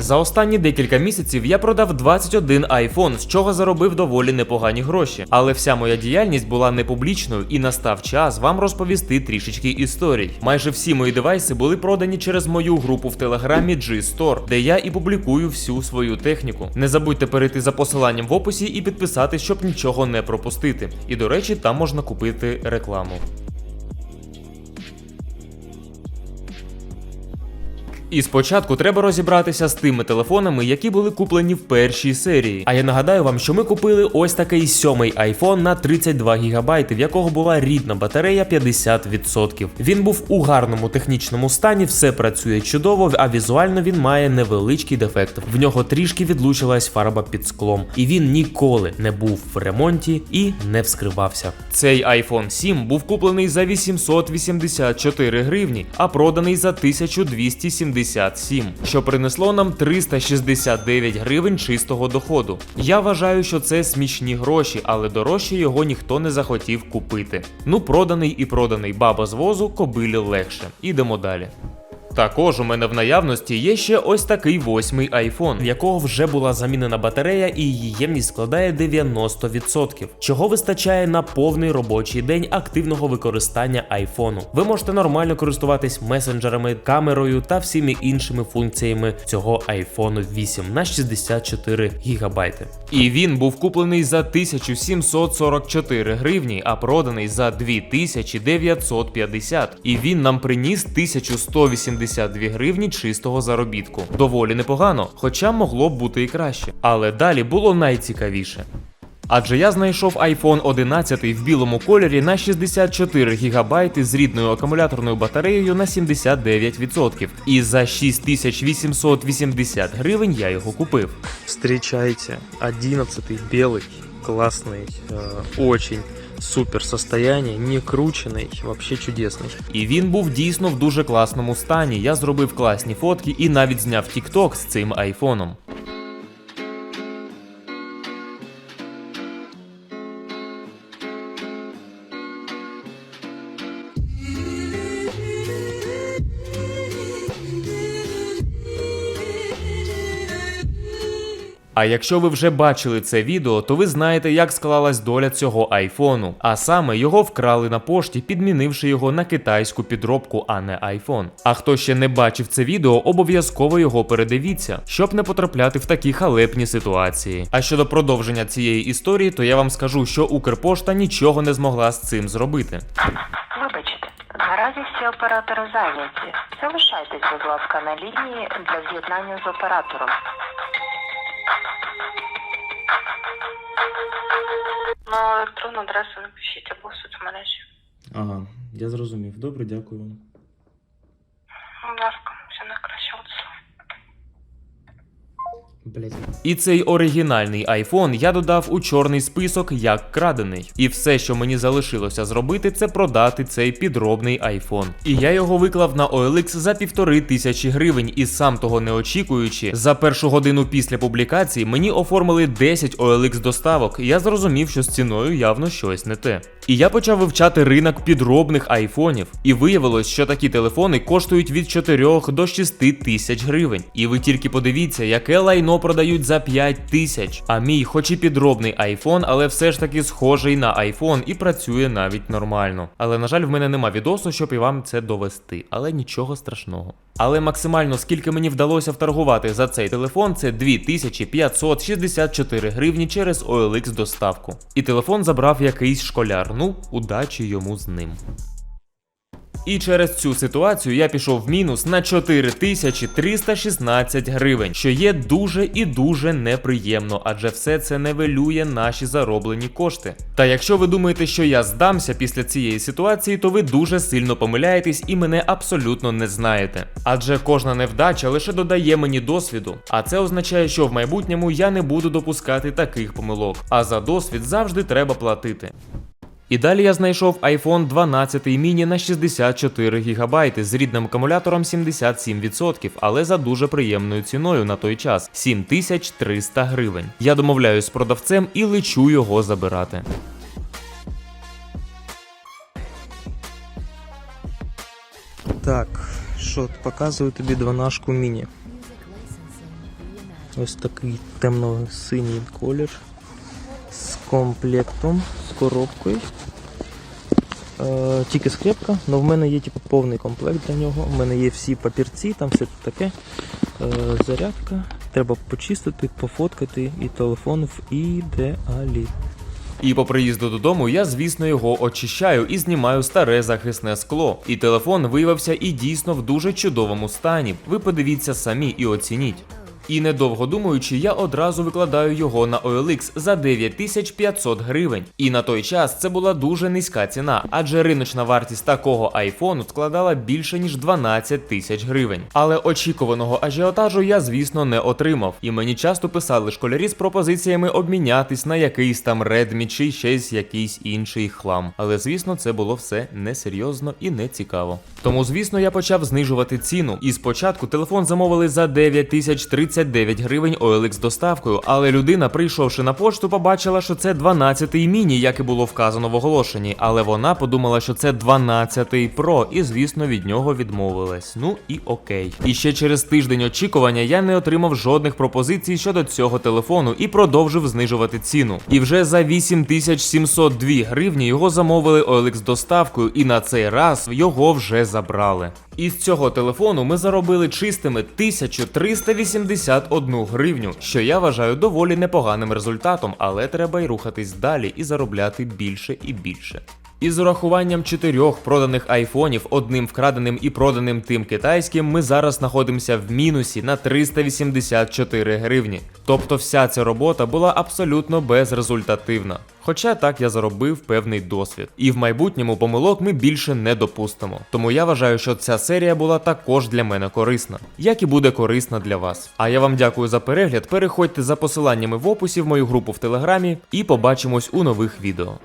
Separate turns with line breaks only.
За останні декілька місяців я продав 21 iPhone, з чого заробив доволі непогані гроші. Але вся моя діяльність була не публічною і настав час вам розповісти трішечки історій. Майже всі мої девайси були продані через мою групу в телеграмі G-Store, де я і публікую всю свою техніку. Не забудьте перейти за посиланням в описі і підписатись, щоб нічого не пропустити. І до речі, там можна купити рекламу. І спочатку треба розібратися з тими телефонами, які були куплені в першій серії. А я нагадаю вам, що ми купили ось такий сьомий iPhone на 32 ГБ, в якого була рідна батарея 50%. Він був у гарному технічному стані, все працює чудово, а візуально він має невеличкий дефект. В нього трішки відлучилась фарба під склом, і він ніколи не був в ремонті і не вскривався. Цей iPhone 7 був куплений за 884 гривні, а проданий за 1277, що принесло нам 369 гривень чистого доходу. Я вважаю, що це смішні гроші, але дорожче його ніхто не захотів купити. Ну, проданий і проданий баба з возу кобилі легше. Ідемо далі. Також у мене в наявності є ще ось такий восьмий iPhone, в якого вже була замінена батарея і її ємність складає 90%, чого вистачає на повний робочий день активного використання iPhone. Ви можете нормально користуватись месенджерами, камерою та всіми іншими функціями цього iPhone 8 на 64 ГБ. І він був куплений за 1744 гривні, а проданий за 2950. І він нам приніс 1182 гривні чистого заробітку. Доволі непогано, хоча могло б бути і краще. Але далі було найцікавіше. Адже я знайшов iPhone 11 в білому кольорі на 64 ГБ з рідною акумуляторною батареєю на 79%. І за 6880 гривень я його купив.
Встречайте, 11 белый, классный, э, очень супер состояние, не кручений, вообще чудесний.
І він був дійсно в дуже класному стані. Я зробив класні фотки і навіть зняв TikTok з цим айфоном. А якщо ви вже бачили це відео, то ви знаєте, як склалась доля цього айфону. А саме його вкрали на пошті, підмінивши його на китайську підробку, а не айфон. А хто ще не бачив це відео, обов'язково його передивіться, щоб не потрапляти в такі халепні ситуації. А щодо продовження цієї історії, то я вам скажу, що Укрпошта нічого не змогла з цим зробити.
Вибачте, наразі всі оператори зайняті. Залишайтесь, будь ласка, на лінії для з'єднання з оператором. На електронну адресу напишіть або в соцмережі.
Ага, я зрозумів. Добре, дякую вам.
Будь ласка, все найкраще от
І цей оригінальний iPhone я додав у чорний список як крадений. І все, що мені залишилося зробити, це продати цей підробний iPhone. І я його виклав на OLX за півтори тисячі гривень, і сам того не очікуючи, за першу годину після публікації мені оформили 10 OLX доставок. І я зрозумів, що з ціною явно щось не те. І я почав вивчати ринок підробних айфонів. І виявилось, що такі телефони коштують від 4 до 6 тисяч гривень. І ви тільки подивіться, яке лайно продають за 5 тисяч. А мій, хоч і підробний айфон, але все ж таки схожий на айфон і працює навіть нормально. Але на жаль, в мене нема відосу, щоб і вам це довести. Але нічого страшного. Але максимально скільки мені вдалося вторгувати за цей телефон, це 2564 гривні через OLX доставку. І телефон забрав якийсь школяр. Ну, удачі йому з ним. І через цю ситуацію я пішов в мінус на 4316 гривень, що є дуже і дуже неприємно, адже все це невелює наші зароблені кошти. Та якщо ви думаєте, що я здамся після цієї ситуації, то ви дуже сильно помиляєтесь і мене абсолютно не знаєте. Адже кожна невдача лише додає мені досвіду, а це означає, що в майбутньому я не буду допускати таких помилок. А за досвід завжди треба платити. І далі я знайшов iPhone 12 mini на 64 ГБ з рідним акумулятором 77%, але за дуже приємною ціною на той час 7300 гривень. Я домовляюсь з продавцем і лечу його забирати.
Так, що, показую тобі дванашку міні. Ось такий темно-синій колір з комплектом, коробкою. Е, тільки скрепка, але в мене є типу, повний комплект для нього. У мене є всі папірці, там все таке. Е, зарядка. Треба почистити, пофоткати і телефон в ідеалі.
І по приїзду додому я, звісно, його очищаю і знімаю старе захисне скло. І телефон виявився і дійсно в дуже чудовому стані. Ви подивіться самі і оцініть. І недовго думаючи, я одразу викладаю його на OLX за 9500 гривень. І на той час це була дуже низька ціна, адже риночна вартість такого айфону складала більше ніж 12 тисяч гривень. Але очікуваного ажіотажу я, звісно, не отримав. І мені часто писали школярі з пропозиціями обмінятись на якийсь там Redmi чи з якийсь інший хлам. Але звісно, це було все несерйозно і не цікаво. Тому, звісно, я почав знижувати ціну. І спочатку телефон замовили за 9039 гривень OLX доставкою, але людина, прийшовши на пошту, побачила, що це 12-й міні, як і було вказано в оголошенні. Але вона подумала, що це 12-й Pro, і звісно від нього відмовилась. Ну і окей. І ще через тиждень очікування я не отримав жодних пропозицій щодо цього телефону і продовжив знижувати ціну. І вже за 8702 гривні його замовили OLX доставкою, і на цей раз його вже забрали. Із цього телефону ми заробили чистими 1381 гривню, що я вважаю доволі непоганим результатом, але треба й рухатись далі і заробляти більше і більше. Із урахуванням чотирьох проданих айфонів, одним вкраденим і проданим тим китайським, ми зараз знаходимося в мінусі на 384 гривні. Тобто вся ця робота була абсолютно безрезультативна. Хоча так я заробив певний досвід. І в майбутньому помилок ми більше не допустимо. Тому я вважаю, що ця серія була також для мене корисна, як і буде корисна для вас. А я вам дякую за перегляд. Переходьте за посиланнями в описі в мою групу в телеграмі і побачимось у нових відео.